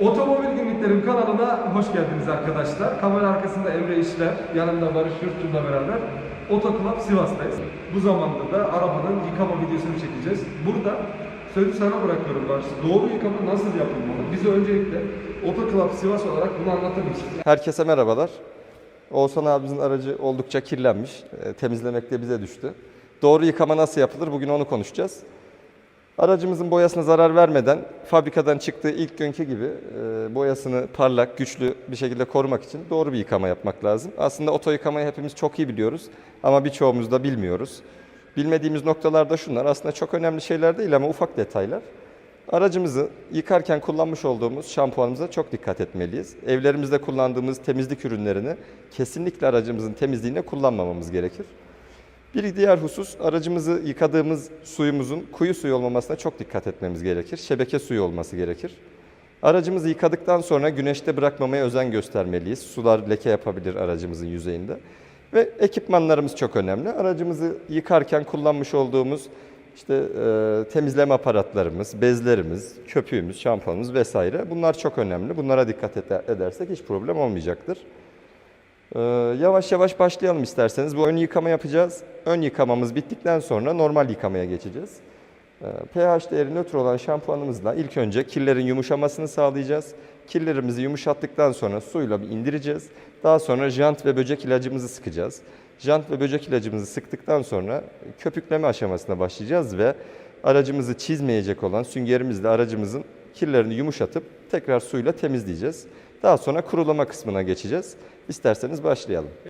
Otomobil Günlüklerim kanalına hoş geldiniz arkadaşlar. Kamera arkasında Emre İşler, yanımda Barış Yurtçu'yla beraber Otoklub Sivas'tayız. Bu zamanda da arabanın yıkama videosunu çekeceğiz. Burada sözü sana bırakıyorum Barış. Doğru yıkama nasıl yapılmalı? Bize öncelikle Otoklub Sivas olarak bunu anlatır mısın? Herkese merhabalar. Oğuzhan abimizin aracı oldukça kirlenmiş. E, temizlemek de bize düştü. Doğru yıkama nasıl yapılır? Bugün onu konuşacağız. Aracımızın boyasına zarar vermeden fabrikadan çıktığı ilk günkü gibi e, boyasını parlak, güçlü bir şekilde korumak için doğru bir yıkama yapmak lazım. Aslında oto yıkamayı hepimiz çok iyi biliyoruz ama birçoğumuz da bilmiyoruz. Bilmediğimiz noktalar da şunlar. Aslında çok önemli şeyler değil ama ufak detaylar. Aracımızı yıkarken kullanmış olduğumuz şampuanımıza çok dikkat etmeliyiz. Evlerimizde kullandığımız temizlik ürünlerini kesinlikle aracımızın temizliğine kullanmamamız gerekir. Bir diğer husus aracımızı yıkadığımız suyumuzun kuyu suyu olmamasına çok dikkat etmemiz gerekir. Şebeke suyu olması gerekir. Aracımızı yıkadıktan sonra güneşte bırakmamaya özen göstermeliyiz. Sular leke yapabilir aracımızın yüzeyinde. Ve ekipmanlarımız çok önemli. Aracımızı yıkarken kullanmış olduğumuz işte e, temizleme aparatlarımız, bezlerimiz, köpüğümüz, şampuanımız vesaire bunlar çok önemli. Bunlara dikkat ede- edersek hiç problem olmayacaktır. Ee, yavaş yavaş başlayalım isterseniz. Bu ön yıkama yapacağız. Ön yıkamamız bittikten sonra normal yıkamaya geçeceğiz. Ee, pH değeri nötr olan şampuanımızla ilk önce kirlerin yumuşamasını sağlayacağız. Kirlerimizi yumuşattıktan sonra suyla bir indireceğiz. Daha sonra jant ve böcek ilacımızı sıkacağız. Jant ve böcek ilacımızı sıktıktan sonra köpükleme aşamasına başlayacağız ve aracımızı çizmeyecek olan süngerimizle aracımızın kirlerini yumuşatıp tekrar suyla temizleyeceğiz. Daha sonra kurulama kısmına geçeceğiz. İsterseniz başlayalım.